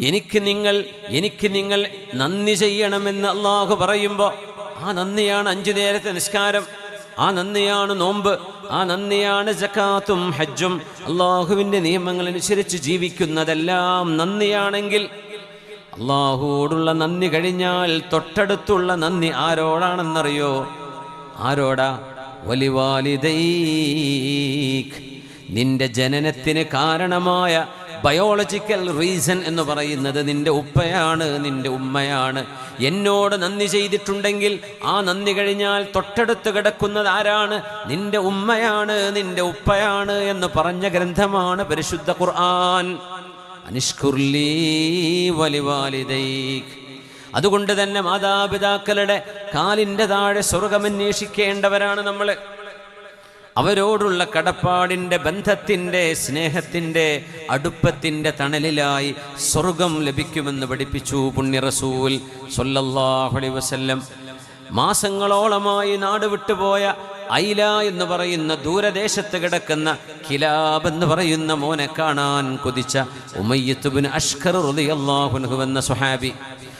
എനിക്ക് നിങ്ങൾ എനിക്ക് നിങ്ങൾ നന്ദി ചെയ്യണമെന്ന് അള്ളാഹു പറയുമ്പോൾ ആ നന്ദിയാണ് അഞ്ചു നേരത്തെ നിസ്കാരം. ആ നന്ദിയാണ് നോമ്പ്. ആ നന്ദിയാണ് ജക്കാത്തും ഹജ്ജും. അള്ളാഹുവിന്റെ നിയമങ്ങൾ അനുസരിച്ച് ജീവിക്കുന്നതെല്ലാം നന്ദിയാണെങ്കിൽ അള്ളാഹുവോടുള്ള നന്ദി കഴിഞ്ഞാൽ തൊട്ടടുത്തുള്ള നന്ദി ആരോടാണെന്നറിയോ? ആരോടാ? നിന്റെ ജനനത്തിന് കാരണമായ ബയോളജിക്കൽ റീസൺ എന്ന് പറയുന്നത് നിന്റെ ഉപ്പയാണ് നിന്റെ ഉമ്മയാണ്. എന്നോട് നന്ദി ചെയ്തിട്ടുണ്ടെങ്കിൽ ആ നന്ദി കഴിഞ്ഞാൽ തൊട്ടടുത്ത് കിടക്കുന്നത് ആരാണ്? നിന്റെ ഉമ്മയാണ് നിന്റെ ഉപ്പയാണ് എന്ന് പറഞ്ഞ ഗ്രന്ഥമാണ് പരിശുദ്ധ ഖുർആൻ. അനുഷ്കുർലീ വലിവാലിദൈക്. അതുകൊണ്ട് തന്നെ മാതാപിതാക്കളുടെ കാലിന്റെ താഴെ സ്വർഗമന്വേഷിക്കേണ്ടവരാണ് നമ്മൾ അവരോടുള്ള കടപ്പാടിന്റെ ബന്ധത്തിന്റെ സ്നേഹത്തിന്റെ അടുപ്പത്തിന്റെ തണലിലായി സ്വർഗം ലഭിക്കുമെന്ന് പഠിപ്പിച്ചു പുണ്യറസൂൽ സൊല്ലാഹുലി വസല്ലം. മാസങ്ങളോളമായി നാട് വിട്ടുപോയ ഐല എന്ന് പറയുന്ന ദൂരദേശത്ത് കിടക്കുന്ന കിലാബ് എന്ന് പറയുന്ന മോനെ കാണാൻ കൊതിച്ച ഉമയ്യത്തുബിൻ അഷ്കർ റുദിയല്ലാഹുൻഹു എന്ന സുഹാബി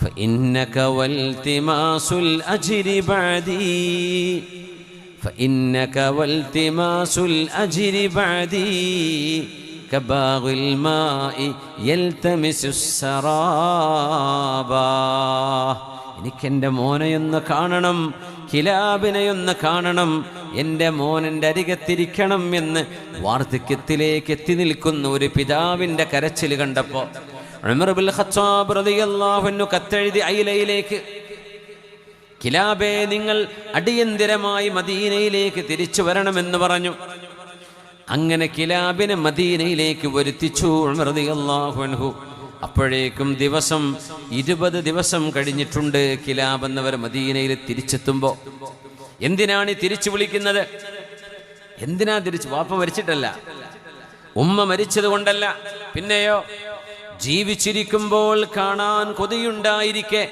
فإنك والتماس الأجر بعدي فإنك والتماس الأجر بعدي كباغ الماء يلتمس السرابا എനിക്കെൻ്റെ മോനെയൊന്ന് കാണണം കിലാബിനെയൊന്ന് കാണണം എൻ്റെ മോൻ എൻ്റെ അരികത്തിരിക്കണം എന്ന് വാർദ്ധക്യത്തിലേക്ക് എത്തി നിൽക്കുന്ന ഒരു പിതാവിൻ്റെ കരച്ചിൽ കണ്ടപ്പോൾ ഉമറുബുൽ ഖത്താബ് റളിയല്ലാഹു കത്തെഴുതി അയിലയിലേക്ക് കിലാബേ നിങ്ങൾ അടിയന്തിരമായി മദീനയിലേക്ക് തിരിച്ചു വരണമെന്ന് പറഞ്ഞു. അങ്ങനെ കിലാബിനെ മദീനയിലേക്ക് വരുത്തിച്ചു അൻഹു. അപ്പോഴേക്കും ദിവസം ഇരുപത് ദിവസം കഴിഞ്ഞിട്ടുണ്ട് കിലാബ് എന്നവർ മദീനയിൽ തിരിച്ചെത്തുമ്പോൾ എന്തിനാണ് തിരിച്ചു വിളിക്കുന്നത്? എന്തിനാ തിരിച്ചു? വാപ്പ മരിച്ചിട്ടല്ല. ഉമ്മ മരിച്ചത് കൊണ്ടല്ല. പിന്നെയോ? ജീവിച്ചിരിക്കുമ്പോൾ കാണാൻ കൊതിയുണ്ടായിരിക്കെ.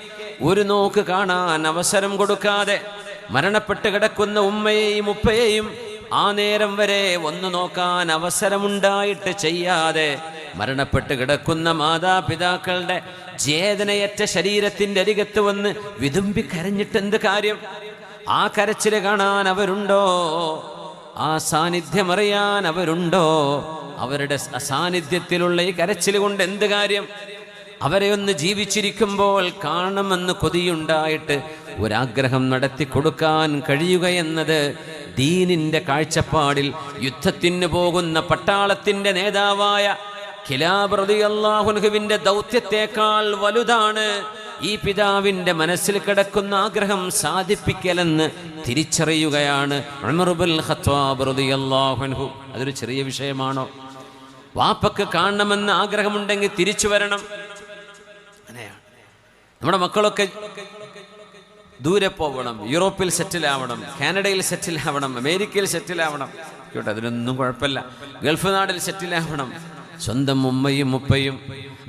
ഒരു നോക്ക് കാണാൻ അവസരം കൊടുക്കാതെ മരണപ്പെട്ട് കിടക്കുന്ന ഉമ്മയെയും ഉപ്പയെയും ആ നേരം വരെ ഒന്ന് നോക്കാൻ അവസരമുണ്ടായിട്ട് ചെയ്യാതെ മരണപ്പെട്ട് കിടക്കുന്ന മാതാപിതാക്കളുടെ ചേതനയറ്റ ശരീരത്തിന്റെ അരികത്ത് വന്ന് വിതുമ്പി കരഞ്ഞിട്ട് എന്ത് കാര്യം? ആ കരച്ചിൽ കാണാൻ അവരുണ്ടോ? ആ സാന്നിധ്യം അറിയാൻ അവരുണ്ടോ? അവരുടെ അസാന്നിധ്യത്തിലുള്ള സാന്നിധ്യത്തിലുള്ള ഈ കരച്ചിൽ കൊണ്ട് എന്ത് കാര്യം? അവരെ ഒന്ന് ജീവിച്ചിരിക്കുമ്പോൾ കാണണമെന്ന് കൊതിയുണ്ടായിട്ട് ഒരാഗ്രഹം നടത്തി കൊടുക്കാൻ കഴിയുക എന്നത് ദീനിന്റെ കാഴ്ചപ്പാടിൽ യുദ്ധത്തിന് പോകുന്ന പട്ടാളത്തിന്റെ നേതാവായ ഖിലാബ്രതിയല്ലാഹുൻഹുവിന്റെ ദൗത്യത്തെക്കാൾ വലുതാണ് ഈ പിതാവിന്റെ മനസ്സിൽ കിടക്കുന്ന ആഗ്രഹം സാധിപ്പിക്കലെന്ന് തിരിച്ചറിയുകയാണ് അതൊരു ചെറിയ വിഷയമാണോ? വാപ്പക്ക് കാണണമെന്ന് ആഗ്രഹമുണ്ടെങ്കിൽ തിരിച്ചു വരണം. അങ്ങനെയാണ്. നമ്മുടെ മക്കളൊക്കെ ദൂരെ പോകണം യൂറോപ്പിൽ സെറ്റിൽ ആവണം കാനഡയിൽ സെറ്റിൽ ആവണം അമേരിക്കയിൽ സെറ്റിൽ ആവണം. കേട്ടോ അതിനൊന്നും കുഴപ്പമില്ല. ഗൾഫ് നാടിൽ സെറ്റിൽ ആവണം. സ്വന്തം ഉമ്മയും ഉപ്പയും.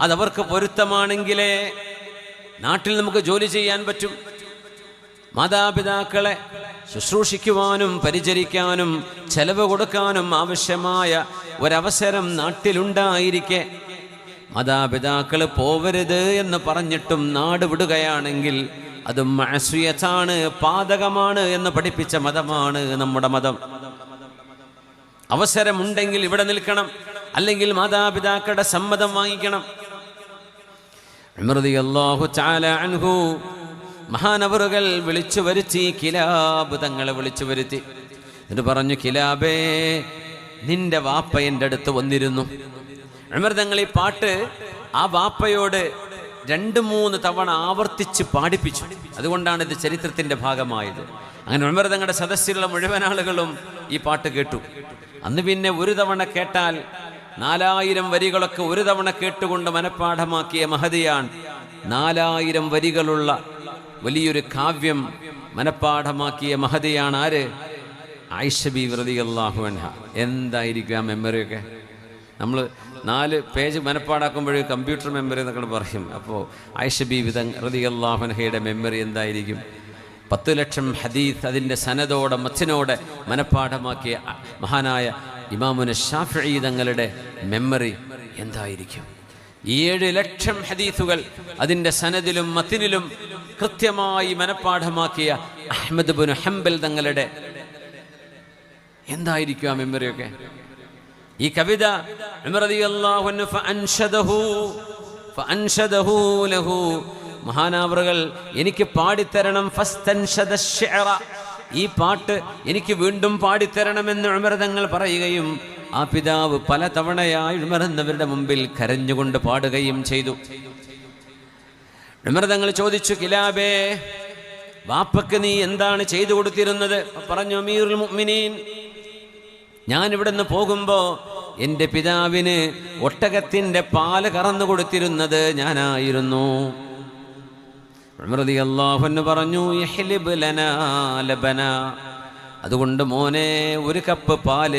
അതവർക്ക് പൊരുത്തമാണെങ്കിലേ നാട്ടിൽ നമുക്ക് ജോലി ചെയ്യാൻ പറ്റും. മാതാപിതാക്കളെ ശുശ്രൂഷിക്കുവാനും പരിചരിക്കാനും ചെലവ് കൊടുക്കാനും ആവശ്യമായ ഒരവസരം നാട്ടിലുണ്ടായിരിക്കെ. മാതാപിതാക്കൾ പോവരുത് എന്ന് പറഞ്ഞിട്ടും നാട് വിടുകയാണെങ്കിൽ അത് മഴസുയത്താണ് പാതകമാണ് എന്ന് പഠിപ്പിച്ച മതമാണ് നമ്മുടെ മതം. അവസരമുണ്ടെങ്കിൽ ഇവിടെ നിൽക്കണം അല്ലെങ്കിൽ മാതാപിതാക്കളുടെ സമ്മതം വാങ്ങിക്കണം. അള്ളാഹു അൻഹു മഹാനവറുകൾ വിളിച്ചു വരുത്തി കിലാബ് തങ്ങളെ വിളിച്ചു വരുത്തി. എന്നിട്ട് പറഞ്ഞു കിലാബേ നിന്റെ വാപ്പ എന്റെ അടുത്ത് വന്നിരുന്നു. അമർ തങ്ങൾ ഈ പാട്ട് ആ വാപ്പയോട് രണ്ട് മൂന്ന് തവണ ആവർത്തിച്ച് പാടിപ്പിച്ചു. അതുകൊണ്ടാണ് ഇത് ചരിത്രത്തിന്റെ ഭാഗമായത്. അങ്ങനെ ഉമർ തങ്ങളുടെ സദസ്സിലുള്ള മുഴുവൻ ആളുകളും ഈ പാട്ട് കേട്ടു. അന്ന് പിന്നെ ഒരു തവണ കേട്ടാൽ നാലായിരം വരികളൊക്കെ ഒരു തവണ കേട്ടുകൊണ്ട് മനഃപ്പാഠമാക്കിയ മഹതിയാണ് നാലായിരം വരികളുള്ള വലിയൊരു കാവ്യം മനഃപ്പാഠമാക്കിയ മഹതിയാണ് ആര്? ആയിഷബി വ്രതി അള്ളാഹു അൻഹ. എന്തായിരിക്കും ആ മെമ്മറിയൊക്കെ നമ്മൾ നാല് പേജ് മനഃപ്പാടാക്കുമ്പോഴേ കമ്പ്യൂട്ടർ മെമ്മറി എന്നൊക്കെ പറയും. അപ്പോൾ ആയിഷബി വിധ റതി അള്ളാഹുനഹയുടെ മെമ്മറി എന്തായിരിക്കും? പത്ത് ലക്ഷം ഹദീസ് അതിന്റെ സനതോടെ മച്ചനോടെ മനഃപ്പാഠമാക്കിയ മഹാനായ ഇമാമുന ഷാഫി തങ്ങളുടെ മെമ്മറി എന്തായിരിക്കും? ഏഴ് ലക്ഷം ഹദീസുകൾ അതിന്റെ സനദിലും മത്തിനിലും കൃത്യമായി മനഃപ്പാഠമാക്കിയ അഹമ്മദ് ബുൻ ഹംബൽ തങ്ങളുടെ എന്തായിരിക്കും ആ മെമ്മറിയൊക്കെ? ഈ കവിത മഹാനാവറുകൾ എനിക്ക് പാടിത്തരണം ഈ പാട്ട് എനിക്ക് വീണ്ടും പാടിത്തരണമെന്ന് ഉമർ തങ്ങൾ പറയുകയും ആ പിതാവ് പല തവണയായി ഉമർ എന്നവരുടെ മുമ്പിൽ കരഞ്ഞുകൊണ്ട് പാടുകയും ചെയ്തു. ഉമർ ചോദിച്ചു കിലാബേ വാപ്പക്ക് നീ എന്താണ് ചെയ്തു കൊടുത്തിരുന്നത്? പറഞ്ഞു അമീറുൽ മുഅ്മിനീൻ ഞാൻ ഇവിടുന്ന് പോകുമ്പോൾ എന്റെ പിതാവിന് ഒട്ടകത്തിന്റെ പാൽ കറന്നു കൊടുത്തിരുന്നത് ഞാനായിരുന്നു. പറഞ്ഞു "യഹ്ലിബ് ലനാ ലബന." അതുകൊണ്ട് മോനെ ഒരു കപ്പ് പാൽ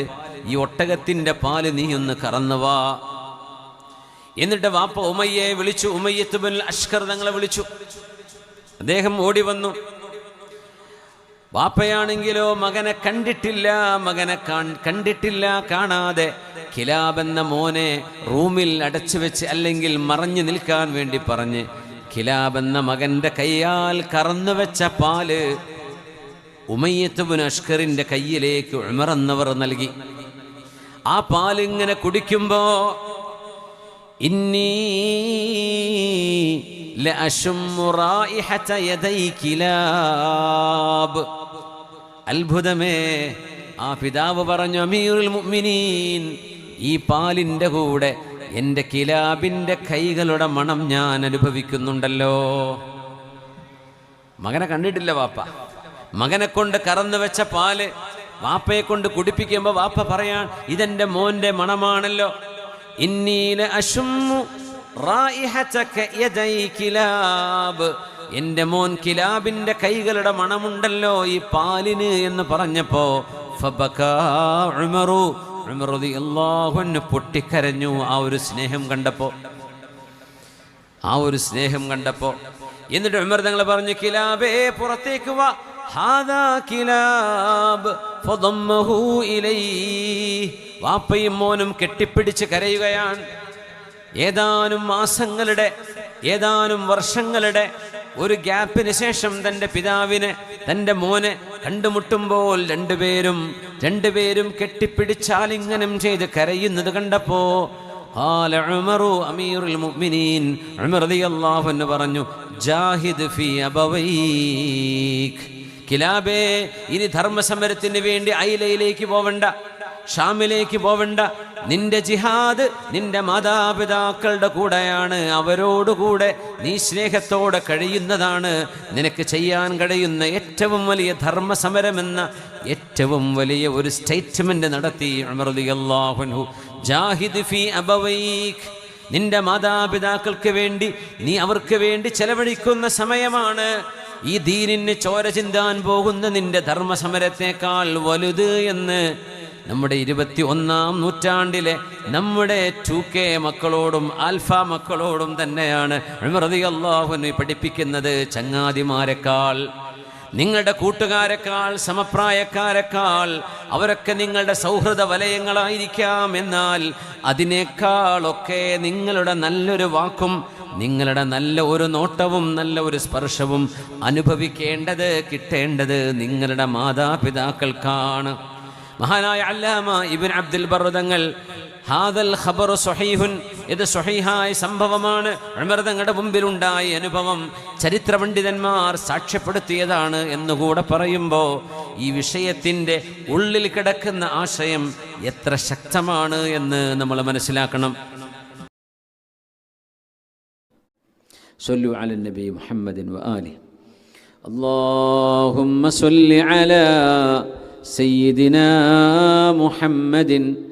ഈ ഒട്ടകത്തിന്റെ പാൽ നീ ഒന്ന് കറന്നു വാ. എന്നിട്ട് വാപ്പ ഉമയ്യെ വിളിച്ചു. ഉമയ്യത്ത് ബിൻ അഷ്കർ തങ്ങളെ വിളിച്ചു. അദ്ദേഹം ഓടി വന്നു. വാപ്പയാണെങ്കിലോ മകനെ കണ്ടിട്ടില്ല മകനെ കണ്ടിട്ടില്ല കാണാതെ കിലാബ് എന്ന മോനെ റൂമിൽ അടച്ചു വെച്ച് അല്ലെങ്കിൽ മറഞ്ഞു നിൽക്കാൻ വേണ്ടി പറഞ്ഞ് കിലാബ് എന്ന മകന്റെ കയ്യാൽ കറന്നു വെച്ച പാൽ ഉമയ്യത്തുബിൻ അഷ്കറിന്റെ കയ്യിലേക്ക് ഉമറന്നവർ നൽകി. ആ പാലിങ്ങനെ കുടിക്കുമ്പോ إني لأشم رائحة يدي كلاب അത്ഭുതമേ ആ പിതാവ് പറഞ്ഞു അമീറുൽ മുഅ്മിനീൻ ഈ പാലിൻ്റെ കൂടെ എൻ്റെ കിലാബിൻ്റെ കൈകളുടെ മണം ഞാൻ അനുഭവിക്കുന്നുണ്ടല്ലോ മകനെ കണ്ടിട്ടില്ല വാപ്പ മകനെ കൊണ്ട് കറന്നു വെച്ച പാല് വാപ്പയെ കൊണ്ട് കുടിപ്പിക്കുമ്പോൾ വാപ്പ പറയാൻ ഇതെന്റെ മോന്റെ മണമാണല്ലോ ഇന്നീല യദൈ കിലാബ്. എന്റെ മോൻ കിലാബിന്റെ കൈകളുടെ മണമുണ്ടല്ലോ ഈ പാലിന് എന്ന് പറഞ്ഞപ്പോ ഉമറു. ഉമർ റളിയല്ലാഹു അൻഹു പൊട്ടിക്കരഞ്ഞു ആ ഒരു സ്നേഹം കണ്ടപ്പോ. ആ ഒരു സ്നേഹം കണ്ടപ്പോ. എന്നിട്ട് ഉമർ തങ്ങൾ പറഞ്ഞു കിലാബേ പുറത്തേക്ക് വാ. ഹാദാ കിലാബ് ഫദമ്മഹു ഇലൈഹി. വാപ്പയും മോനും കെട്ടിപ്പിടിച്ച് കരയുകയാണ് ഏതാനും മാസങ്ങളുടെ ഏതാനും വർഷങ്ങളുടെ ഒരു ഗ്യാപ്പിന് ശേഷം തൻ്റെ പിതാവിനെ തൻ്റെ മോനെ കണ്ടുമുട്ടുമ്പോൾ രണ്ടുപേരും രണ്ടുപേരും കെട്ടിപ്പിടിച്ചാലിംഗനം ചെയ്ത് കരയുന്നത് കണ്ടപ്പോ قال عمر أمير المؤمنين عمر رضي الله عنه പറഞ്ഞു ജാഹിദ് ഫി അബവൈക് കിലാബേ ഇനി ധർമ്മസമരത്തിന് വേണ്ടി ഐലയിലേക്ക് പോവണ്ട ഷാമിലേക്ക് പോവണ്ട. നിന്റെ ജിഹാദ് നിന്റെ മാതാപിതാക്കളുടെ കൂടെയാണ് അവരോടുകൂടെ നീ സ്നേഹത്തോടെ കഴിയുന്നതാണ്. നിനക്ക് ചെയ്യാൻ കഴിയുന്ന ഏറ്റവും വലിയ ധർമ്മസമരമെന്ന ഏറ്റവും വലിയ ഒരു സ്റ്റേറ്റ്മെന്റ് നടത്തി ജാഹിദ് ഫി അബവൈക് നിന്റെ മാതാപിതാക്കൾക്ക് വേണ്ടി നീ അവർക്ക് വേണ്ടി ചെലവഴിക്കുന്ന സമയമാണ്. ഈ ദീനിന് ചോര ചിന്താൻ പോകുന്ന നിന്റെ ധർമ്മസമരത്തേക്കാൾ വലുത് എന്ന് നമ്മുടെ ഇരുപത്തി ഒന്നാം നൂറ്റാണ്ടിലെ നമ്മുടെ ടു കെ മക്കളോടും ആൽഫ മക്കളോടും തന്നെയാണ് അള്ളാഹുവിനെ പഠിപ്പിക്കുന്നത് ചങ്ങാതിമാരെക്കാൾ നിങ്ങളുടെ കൂട്ടുകാരെക്കാൾ സമപ്രായക്കാരെക്കാൾ അവരൊക്കെ നിങ്ങളുടെ സൗഹൃദ വലയങ്ങളായിരിക്കാം. എന്നാൽ അതിനേക്കാളൊക്കെ നിങ്ങളുടെ നല്ലൊരു വാക്കും നിങ്ങളുടെ നല്ല ഒരു നോട്ടവും നല്ല ഒരു സ്പർശവും അനുഭവിക്കേണ്ടത് കിട്ടേണ്ടത് നിങ്ങളുടെ മാതാപിതാക്കൾക്കാണ്. മഹാനായ അല്ലാമ ഇബിൻ അബ്ദുൽ ബറുദങ്ങൾ ഹാദൽ ഖബറു സ്വഹീഹുൻ ഇത് സ്വഹീഹായ സംഭവമാണ്. തങ്ങളുടെ മുമ്പിലുണ്ടായ അനുഭവം ചരിത്ര പണ്ഡിതന്മാർ സാക്ഷ്യപ്പെടുത്തിയതാണ് എന്നുകൂടെ പറയുമ്പോൾ ഈ വിഷയത്തിന്റെ ഉള്ളിൽ കിടക്കുന്ന ആശയം എത്ര ശക്തമാണ് എന്ന് നമ്മൾ മനസ്സിലാക്കണം. സൊല്ലു അല നബി മുഹമ്മദിൻ ആലി. അള്ളാഹുമ്മ സൊല്ലി അല സയ്യിദിന മുഹമ്മദിൻ